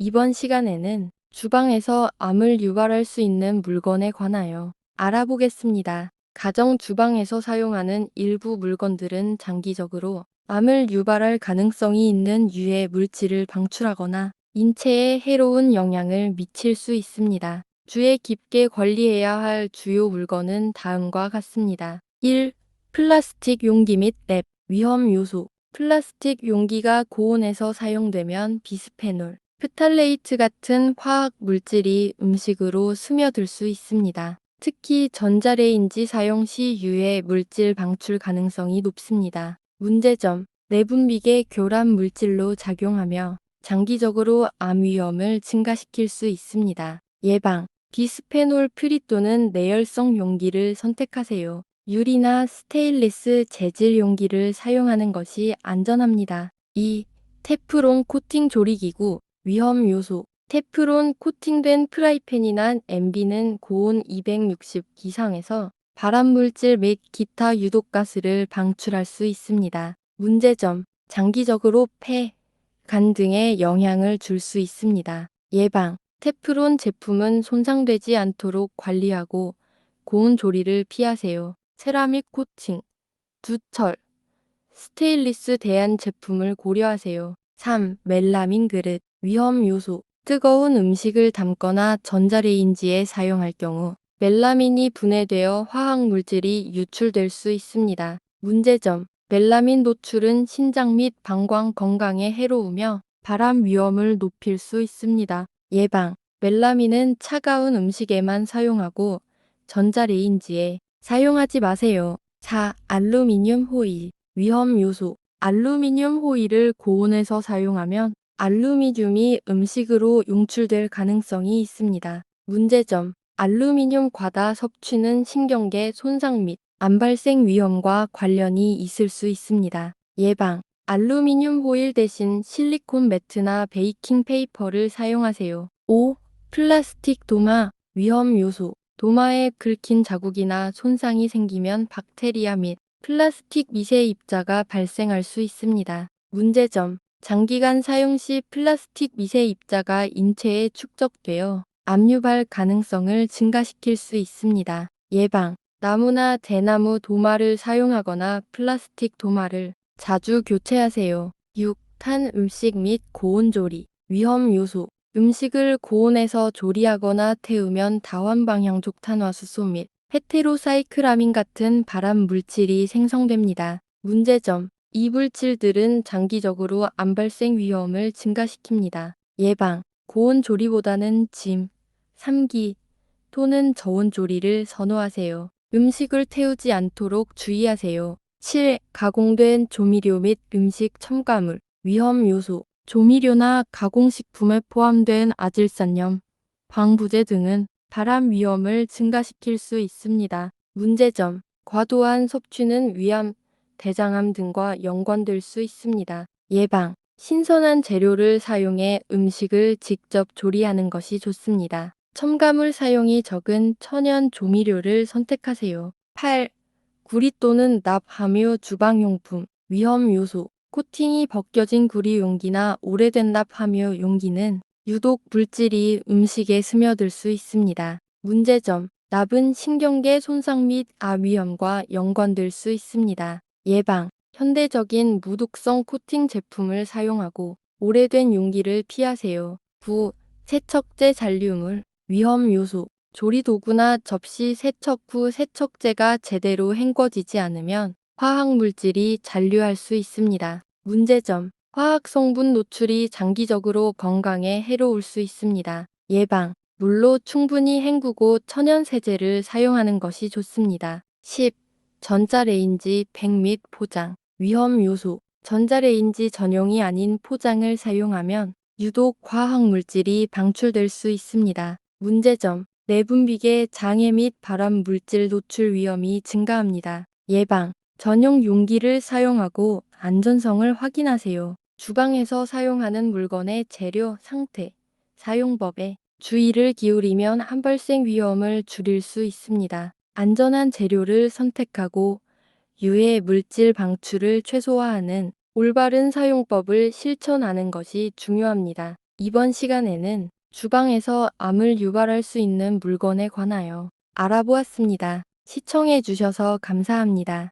이번 시간에는 주방에서 암을 유발할 수 있는 물건에 관하여 알아보겠습니다. 가정 주방에서 사용하는 일부 물건들은 장기적으로 암을 유발할 가능성이 있는 유해 물질을 방출하거나 인체에 해로운 영향을 미칠 수 있습니다. 주의 깊게 관리해야 할 주요 물건은 다음과 같습니다. 1. 플라스틱 용기 및 랩 위험 요소 플라스틱 용기가 고온에서 사용되면 비스페놀, 프탈레이트 같은 화학 물질이 음식으로 스며들 수 있습니다. 특히 전자레인지 사용 시 유해 물질 방출 가능성이 높습니다. 문제점, 내분비계 교란 물질로 작용하며 장기적으로 암 위험을 증가시킬 수 있습니다. 예방, 비스페놀 프리 또는 내열성 용기를 선택하세요. 유리나 스테인리스 재질 용기를 사용하는 것이 안전합니다. 2. 테프론 코팅 조리기구 위험 요소 테프론 코팅된 프라이팬이나 MB는 고온 260 이상에서 발암물질 및 기타 유독가스를 방출할 수 있습니다. 문제점 장기적으로 폐, 간 등에 영향을 줄 수 있습니다. 예방 테프론 제품은 손상되지 않도록 관리하고 고온 조리를 피하세요. 세라믹 코팅, 두철, 스테인리스 대한 제품을 고려하세요. 3. 멜라민 그릇, 위험 요소, 뜨거운 음식을 담거나 전자레인지에 사용할 경우 멜라민이 분해되어 화학 물질이 유출될 수 있습니다. 문제점, 멜라민 노출은 신장 및 방광 건강에 해로우며 발암 위험을 높일 수 있습니다. 예방, 멜라민은 차가운 음식에만 사용하고 전자레인지에 사용하지 마세요. 4. 알루미늄 호일 위험 요소 알루미늄 호일을 고온에서 사용하면 알루미늄이 음식으로 용출될 가능성이 있습니다. 문제점 알루미늄 과다 섭취는 신경계 손상 및암 발생 위험과 관련이 있을 수 있습니다. 예방 알루미늄 호일 대신 실리콘 매트나 베이킹 페이퍼를 사용하세요. 5. 플라스틱 도마 위험 요소 도마에 긁힌 자국이나 손상이 생기면 박테리아 및 플라스틱 미세 입자가 발생할 수 있습니다. 문제점 장기간 사용 시 플라스틱 미세 입자가 인체에 축적되어 암 유발 가능성을 증가시킬 수 있습니다. 예방 나무나 대나무 도마를 사용하거나 플라스틱 도마를 자주 교체하세요. 6. 탄 음식 및 고온 조리 위험 요소 음식을 고온에서 조리하거나 태우면 다원방향족 탄화수소 및 헤테로사이클아민 같은 발암 물질이 생성됩니다. 문제점 이 물질들은 장기적으로 암 발생 위험을 증가시킵니다. 예방 고온 조리보다는 짐, 삼기 또는 저온 조리를 선호하세요. 음식을 태우지 않도록 주의하세요. 7. 가공된 조미료 및 음식 첨가물 위험 요소 조미료나 가공식품에 포함된 아질산염, 방부제 등은 발암 위험을 증가시킬 수 있습니다. 문제점 과도한 섭취는 위암, 대장암 등과 연관될 수 있습니다. 예방 신선한 재료를 사용해 음식을 직접 조리하는 것이 좋습니다. 첨가물 사용이 적은 천연 조미료를 선택하세요. 8. 구리 또는 납 함유 주방용품 위험 요소 코팅이 벗겨진 구리 용기나 오래된 납 함유 용기는 유독 물질이 음식에 스며들 수 있습니다. 문제점 납은 신경계 손상 및 암 위험과 연관될 수 있습니다. 예방 현대적인 무독성 코팅 제품을 사용하고 오래된 용기를 피하세요. 9. 세척제 잔류물 위험 요소 조리도구나 접시 세척 후 세척제가 제대로 헹궈지지 않으면 화학물질이 잔류할 수 있습니다. 문제점 화학 성분 노출이 장기적으로 건강에 해로울 수 있습니다. 예방 물로 충분히 헹구고 천연 세제를 사용하는 것이 좋습니다. 10. 전자레인지 백및 포장 위험 요소 전자레인지 전용이 아닌 포장을 사용하면 유독 화학 물질이 방출될 수 있습니다. 문제점 내분비계 장애 및 발암 물질 노출 위험이 증가합니다. 예방 전용 용기를 사용하고 안전성을 확인하세요. 주방에서 사용하는 물건의 재료, 상태, 사용법에 주의를 기울이면 한발생 위험을 줄일 수 있습니다. 안전한 재료를 선택하고 유해 물질 방출을 최소화하는 올바른 사용법을 실천하는 것이 중요합니다. 이번 시간에는 주방에서 암을 유발할 수 있는 물건에 관하여 알아보았습니다. 시청해 주셔서 감사합니다.